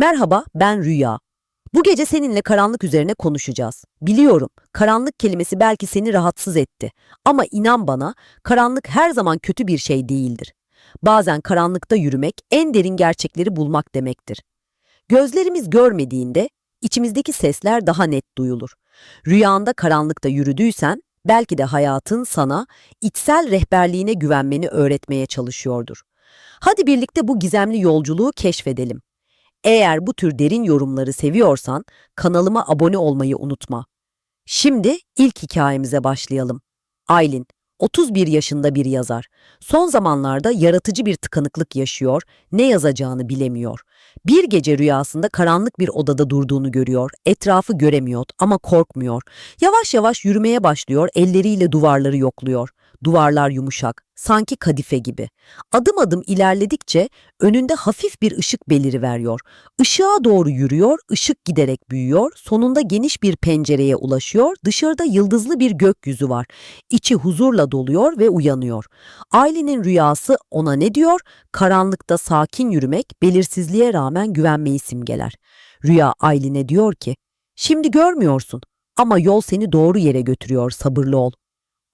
Merhaba, ben Rüya. Bu gece seninle karanlık üzerine konuşacağız. Biliyorum, karanlık kelimesi belki seni rahatsız etti. Ama inan bana, karanlık her zaman kötü bir şey değildir. Bazen karanlıkta yürümek en derin gerçekleri bulmak demektir. Gözlerimiz görmediğinde içimizdeki sesler daha net duyulur. Rüyanda karanlıkta yürüdüysen belki de hayatın sana içsel rehberliğine güvenmeni öğretmeye çalışıyordur. Hadi birlikte bu gizemli yolculuğu keşfedelim. Eğer bu tür derin yorumları seviyorsan kanalıma abone olmayı unutma. Şimdi ilk hikayemize başlayalım. Aylin, 31 yaşında bir yazar. Son zamanlarda yaratıcı bir tıkanıklık yaşıyor, ne yazacağını bilemiyor. Bir gece rüyasında karanlık bir odada durduğunu görüyor, etrafı göremiyor ama korkmuyor. Yavaş yavaş yürümeye başlıyor, elleriyle duvarları yokluyor. Duvarlar yumuşak, sanki kadife gibi. Adım adım ilerledikçe önünde hafif bir ışık beliri veriyor. Işığa doğru yürüyor, ışık giderek büyüyor, sonunda geniş bir pencereye ulaşıyor, dışarıda yıldızlı bir gökyüzü var. İçi huzurla doluyor ve uyanıyor. Aylin'in rüyası ona ne diyor? Karanlıkta sakin yürümek, belirsizliğe rağmen güvenmeyi simgeler. Rüya Aylin'e diyor ki, şimdi görmüyorsun ama yol seni doğru yere götürüyor, sabırlı ol.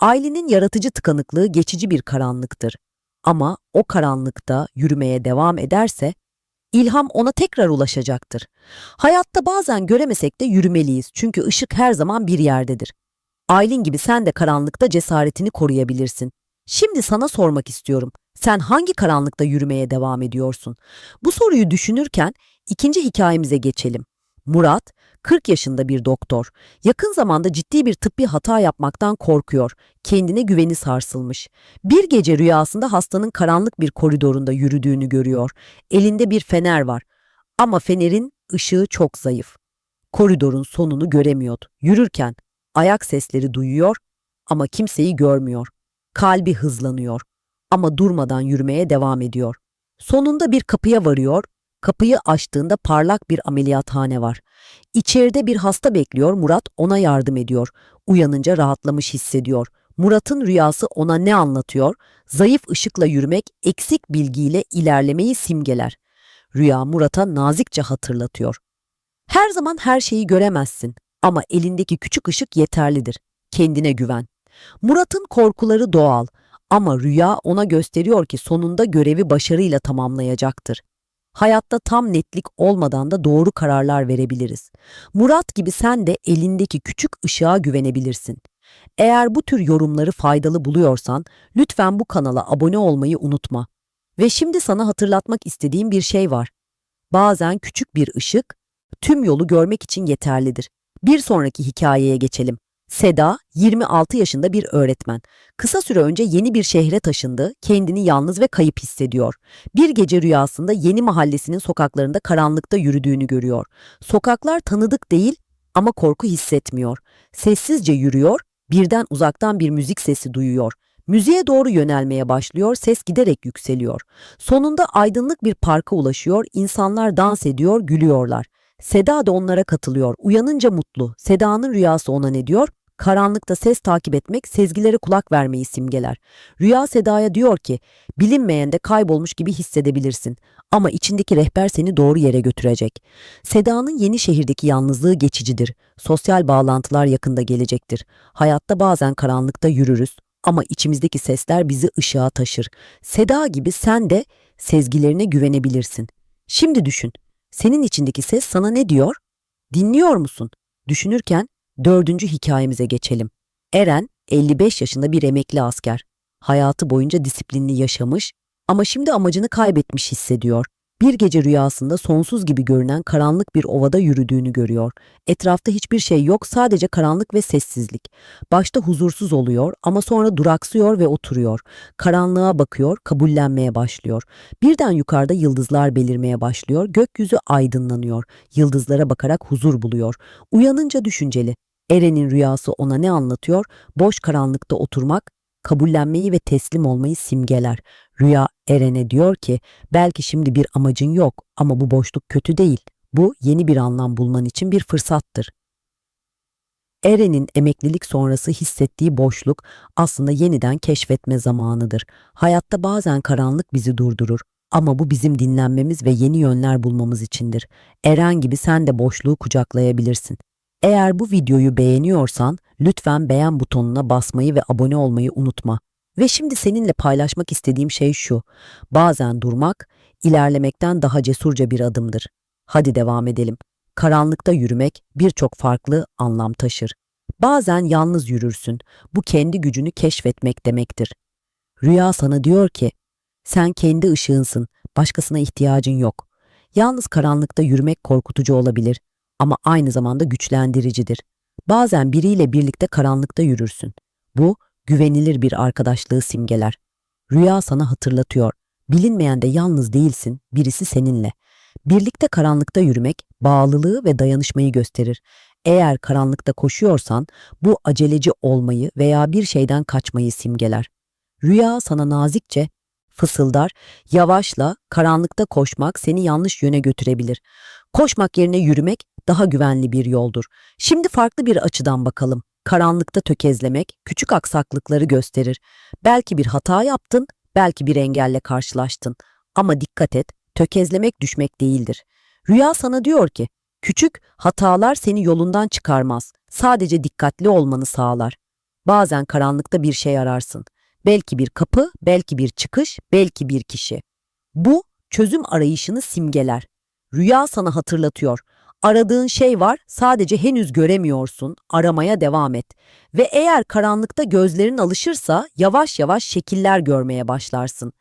Aylin'in yaratıcı tıkanıklığı geçici bir karanlıktır. Ama o karanlıkta yürümeye devam ederse ilham ona tekrar ulaşacaktır. Hayatta bazen göremesek de yürümeliyiz çünkü ışık her zaman bir yerdedir. Aylin gibi sen de karanlıkta cesaretini koruyabilirsin. Şimdi sana sormak istiyorum. Sen hangi karanlıkta yürümeye devam ediyorsun? Bu soruyu düşünürken ikinci hikayemize geçelim. Murat, 40 yaşında bir doktor. Yakın zamanda ciddi bir tıbbi hata yapmaktan korkuyor. Kendine güveni sarsılmış. Bir gece rüyasında hastanın karanlık bir koridorunda yürüdüğünü görüyor. Elinde bir fener var. Ama fenerin ışığı çok zayıf. Koridorun sonunu göremiyordu. Yürürken ayak sesleri duyuyor ama kimseyi görmüyor. Kalbi hızlanıyor ama durmadan yürümeye devam ediyor. Sonunda bir kapıya varıyor. Kapıyı açtığında parlak bir ameliyathane var. İçeride bir hasta bekliyor, Murat ona yardım ediyor. Uyanınca rahatlamış hissediyor. Murat'ın rüyası ona ne anlatıyor? Zayıf ışıkla yürümek, eksik bilgiyle ilerlemeyi simgeler. Rüya Murat'a nazikçe hatırlatıyor. Her zaman her şeyi göremezsin ama elindeki küçük ışık yeterlidir. Kendine güven. Murat'ın korkuları doğal ama rüya ona gösteriyor ki sonunda görevi başarıyla tamamlayacaktır. Hayatta tam netlik olmadan da doğru kararlar verebiliriz. Murat gibi sen de elindeki küçük ışığa güvenebilirsin. Eğer bu tür yorumları faydalı buluyorsan lütfen bu kanala abone olmayı unutma. Ve şimdi sana hatırlatmak istediğim bir şey var. Bazen küçük bir ışık tüm yolu görmek için yeterlidir. Bir sonraki hikayeye geçelim. Seda, 26 yaşında bir öğretmen. Kısa süre önce yeni bir şehre taşındı, kendini yalnız ve kayıp hissediyor. Bir gece rüyasında yeni mahallesinin sokaklarında karanlıkta yürüdüğünü görüyor. Sokaklar tanıdık değil ama korku hissetmiyor. Sessizce yürüyor, birden uzaktan bir müzik sesi duyuyor. Müziğe doğru yönelmeye başlıyor, ses giderek yükseliyor. Sonunda aydınlık bir parka ulaşıyor, insanlar dans ediyor, gülüyorlar. Seda da onlara katılıyor. Uyanınca mutlu. Seda'nın rüyası ona ne diyor? Karanlıkta ses takip etmek, sezgilere kulak vermeyi simgeler. Rüya Seda'ya diyor ki, bilinmeyende kaybolmuş gibi hissedebilirsin ama içindeki rehber seni doğru yere götürecek. Seda'nın yeni şehirdeki yalnızlığı geçicidir. Sosyal bağlantılar yakında gelecektir. Hayatta bazen karanlıkta yürürüz ama içimizdeki sesler bizi ışığa taşır. Seda gibi sen de sezgilerine güvenebilirsin. Şimdi düşün. Senin içindeki ses sana ne diyor? Dinliyor musun? Düşünürken dördüncü hikayemize geçelim. Eren 55 yaşında bir emekli asker. Hayatı boyunca disiplinli yaşamış ama şimdi amacını kaybetmiş hissediyor. Bir gece rüyasında sonsuz gibi görünen karanlık bir ovada yürüdüğünü görüyor. Etrafta hiçbir şey yok, sadece karanlık ve sessizlik. Başta huzursuz oluyor ama sonra duraksıyor ve oturuyor. Karanlığa bakıyor, kabullenmeye başlıyor. Birden yukarıda yıldızlar belirmeye başlıyor, gökyüzü aydınlanıyor. Yıldızlara bakarak huzur buluyor. Uyanınca düşünceli. Eren'in rüyası ona ne anlatıyor? Boş karanlıkta oturmak, kabullenmeyi ve teslim olmayı simgeler. Rüya Eren'e diyor ki belki şimdi bir amacın yok ama bu boşluk kötü değil. Bu yeni bir anlam bulman için bir fırsattır. Eren'in emeklilik sonrası hissettiği boşluk aslında yeniden keşfetme zamanıdır. Hayatta bazen karanlık bizi durdurur Ama bu bizim dinlenmemiz ve yeni yönler bulmamız içindir. Eren gibi sen de boşluğu kucaklayabilirsin. Eğer bu videoyu beğeniyorsan lütfen beğen butonuna basmayı ve abone olmayı unutma. Ve şimdi seninle paylaşmak istediğim şey şu. Bazen durmak, ilerlemekten daha cesurca bir adımdır. Hadi devam edelim. Karanlıkta yürümek birçok farklı anlam taşır. Bazen yalnız yürürsün. Bu kendi gücünü keşfetmek demektir. Rüya sana diyor ki, sen kendi ışığınsın, başkasına ihtiyacın yok. Yalnız karanlıkta yürümek korkutucu olabilir ama aynı zamanda güçlendiricidir. Bazen biriyle birlikte karanlıkta yürürsün. Bu, güvenilir bir arkadaşlığı simgeler. Rüya sana hatırlatıyor. Bilinmeyen de yalnız değilsin, birisi seninle. Birlikte karanlıkta yürümek bağlılığı ve dayanışmayı gösterir. Eğer karanlıkta koşuyorsan bu aceleci olmayı veya bir şeyden kaçmayı simgeler. Rüya sana nazikçe fısıldar, yavaşla, karanlıkta koşmak seni yanlış yöne götürebilir. Koşmak yerine yürümek daha güvenli bir yoldur. Şimdi farklı bir açıdan bakalım. Karanlıkta tökezlemek küçük aksaklıkları gösterir. Belki bir hata yaptın, belki bir engelle karşılaştın. Ama dikkat et, tökezlemek düşmek değildir. Rüya sana diyor ki, küçük hatalar seni yolundan çıkarmaz. Sadece dikkatli olmanı sağlar. Bazen karanlıkta bir şey ararsın. Belki bir kapı, belki bir çıkış, belki bir kişi. Bu çözüm arayışını simgeler. Rüya sana hatırlatıyor. Aradığın şey var, sadece henüz göremiyorsun. Aramaya devam et. Ve eğer karanlıkta gözlerin alışırsa yavaş yavaş şekiller görmeye başlarsın.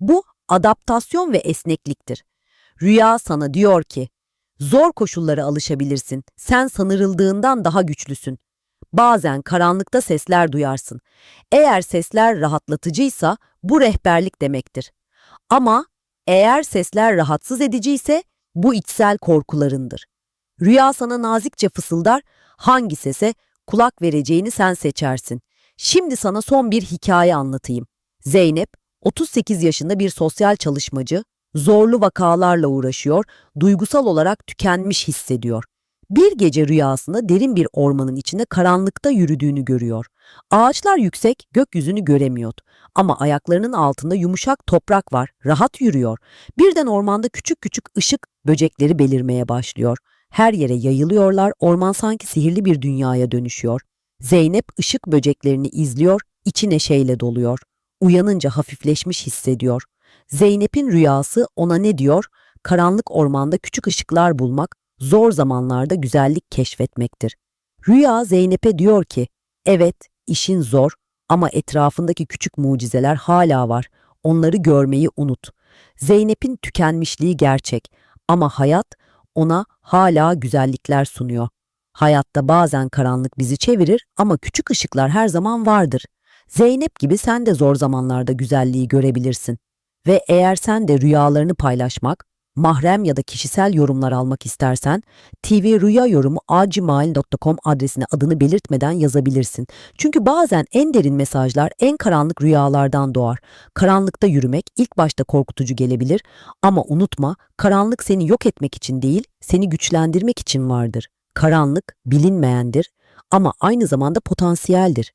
Bu adaptasyon ve esnekliktir. Rüya sana diyor ki, zor koşullara alışabilirsin. Sen sanırıldığından daha güçlüsün. Bazen karanlıkta sesler duyarsın. Eğer sesler rahatlatıcıysa bu rehberlik demektir. Ama eğer sesler rahatsız ediciyse bu içsel korkularındır. Rüya sana nazikçe fısıldar, hangi sese kulak vereceğini sen seçersin. Şimdi sana son bir hikaye anlatayım. Zeynep, 38 yaşında bir sosyal çalışmacı, zorlu vakalarla uğraşıyor, duygusal olarak tükenmiş hissediyor. Bir gece rüyasında derin bir ormanın içinde karanlıkta yürüdüğünü görüyor. Ağaçlar yüksek, gökyüzünü göremiyordu. Ama ayaklarının altında yumuşak toprak var, rahat yürüyor. Birden ormanda küçük küçük ışık böcekleri belirmeye başlıyor. Her yere yayılıyorlar, orman sanki sihirli bir dünyaya dönüşüyor. Zeynep ışık böceklerini izliyor, içi neşeyle doluyor. Uyanınca hafifleşmiş hissediyor. Zeynep'in rüyası ona ne diyor? Karanlık ormanda küçük ışıklar bulmak, zor zamanlarda güzellik keşfetmektir. Rüya Zeynep'e diyor ki, evet işin zor ama etrafındaki küçük mucizeler hala var. Onları görmeyi unut. Zeynep'in tükenmişliği gerçek ama hayat ona hala güzellikler sunuyor. Hayatta bazen karanlık bizi çevirir ama küçük ışıklar her zaman vardır. Zeynep gibi sen de zor zamanlarda güzelliği görebilirsin. Ve eğer sen de rüyalarını paylaşmak, mahrem ya da kişisel yorumlar almak istersen tvrüyayorumu.gmail.com adresine adını belirtmeden yazabilirsin. Çünkü bazen en derin mesajlar en karanlık rüyalardan doğar. Karanlıkta yürümek ilk başta korkutucu gelebilir ama unutma karanlık seni yok etmek için değil, seni güçlendirmek için vardır. Karanlık bilinmeyendir ama aynı zamanda potansiyeldir.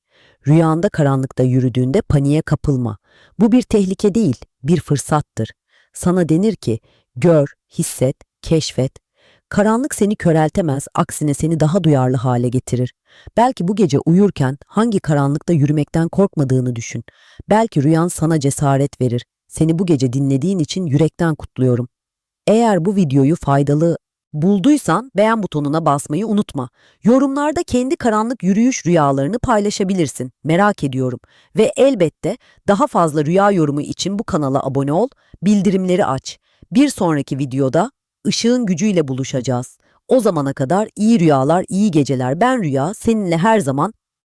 Rüyanda karanlıkta yürüdüğünde paniğe kapılma. Bu bir tehlike değil, bir fırsattır. Sana denir ki Gör, hisset, keşfet. Karanlık seni köreltemez, aksine seni daha duyarlı hale getirir. Belki bu gece uyurken hangi karanlıkta yürümekten korkmadığını düşün. Belki rüyan sana cesaret verir. Seni bu gece dinlediğin için yürekten kutluyorum. Eğer bu videoyu faydalı bulduysan beğen butonuna basmayı unutma. Yorumlarda kendi karanlık yürüyüş rüyalarını paylaşabilirsin. Merak ediyorum. Ve elbette daha fazla rüya yorumu için bu kanala abone ol, bildirimleri aç. Bir sonraki videoda ışığın gücüyle buluşacağız. O zamana kadar iyi rüyalar, iyi geceler. Ben Rüya, seninle her zaman